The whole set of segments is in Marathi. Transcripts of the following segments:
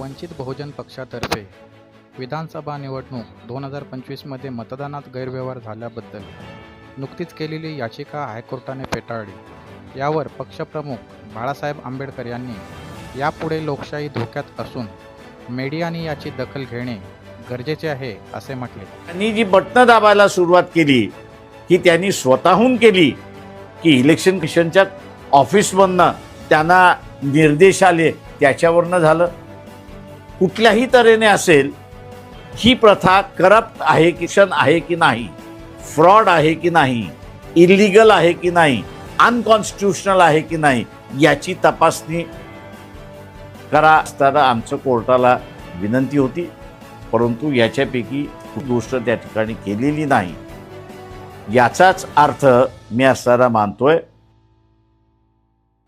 वंचित बहुजन पक्षातर्फे विधानसभा निवडणूक दोन हजार पंचवीसमध्ये मतदानात गैरव्यवहार झाल्याबद्दल नुकतीच केलेली याचिका हायकोर्टाने फेटाळली. यावर पक्षप्रमुख बाळासाहेब आंबेडकर यांनी यापुढे लोकशाही धोक्यात असून मीडियाने याची दखल घेणे गरजेचे आहे असे म्हटले. त्यांनी जी बटणं दाबायला सुरुवात केली ही त्यांनी स्वतःहून केली की इलेक्शन कमिशनच्या ऑफिसमधनं त्यांना निर्देश आले त्याच्यावरनं झालं. कुठल्याही तऱ्हेने असेल ही प्रथा करप्ट आहे की क्षण आहे की नाही फ्रॉड आहे की नाही इलिगल आहे की नाही अनकॉन्स्टिट्युशनल आहे की नाही याची तपासणी करा असताना आमचं कोर्टाला विनंती होती परंतु याच्यापैकी गोष्ट त्या ठिकाणी केलेली नाही. याचाच अर्थ मी असताना मानतोय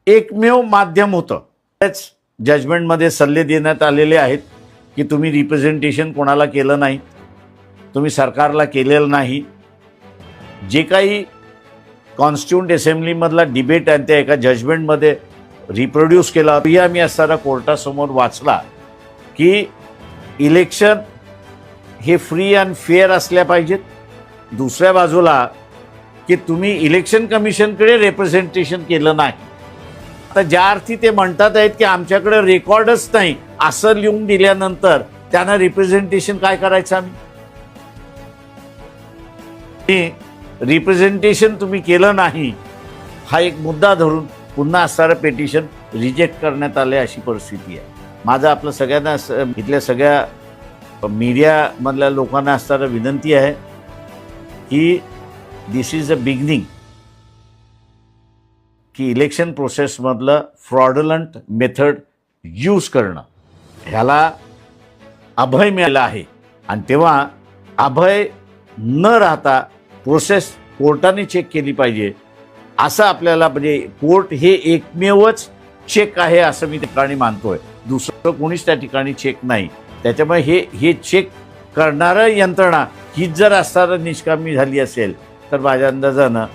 एकमेव माध्यम होतं. त्याच जजमेंटमध्ये सल्ले देण्यात आलेले आहेत की तुम्ही रिप्रेझेंटेशन कोणाला केलं नाही तुम्ही सरकारला केलेलं नाही. जे काही कॉन्स्टिट्युंट असेंब्लीमधला डिबेट आहे त्या एका जजमेंटमध्ये रिप्रोड्यूस केला या मी असताना कोर्टासमोर वाचला की इलेक्शन हे फ्री अँड फेअर असल्या पाहिजेत. दुसऱ्या बाजूला की तुम्ही इलेक्शन कमिशनकडे रिप्रेझेंटेशन केलं नाही. आता ज्या अर्थी ते म्हणतात आहेत की आमच्याकडे रेकॉर्डच नाही असं लिहून दिल्यानंतर त्यांना रिप्रेझेंटेशन काय करायचं आम्ही? रिप्रेझेंटेशन तुम्ही केलं नाही हा एक मुद्दा धरून पुन्हा असणारं पेटिशन रिजेक्ट करण्यात आले अशी परिस्थिती आहे. माझं आपलं सगळ्यांना इथल्या सगळ्या मीडियामधल्या लोकांना असणारं विनंती आहे की दिस इज अ बिगनिंग की इलेक्शन प्रोसेसमधलं फ्रॉडलंट मेथड यूज करणं. ह्याला अभय मिळालं आहे. आणि तेव्हा अभय न राहता प्रोसेस कोर्टाने चेक केली पाहिजे. असं आपल्याला म्हणजे कोर्ट हे एकमेवच चेक आहे असं मी त्या ठिकाणी मानतोय. दुसरं कोणीच त्या ठिकाणी चेक नाही. त्याच्यामुळे हे हे चेक करणारं यंत्रणा हीच जर असताना निष्कामी झाली असेल तर माझ्या अंदाजानं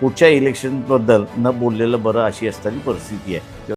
पुढच्या इलेक्शनबद्दल न बोललेलं बरं अशी असणारी परिस्थिती आहे.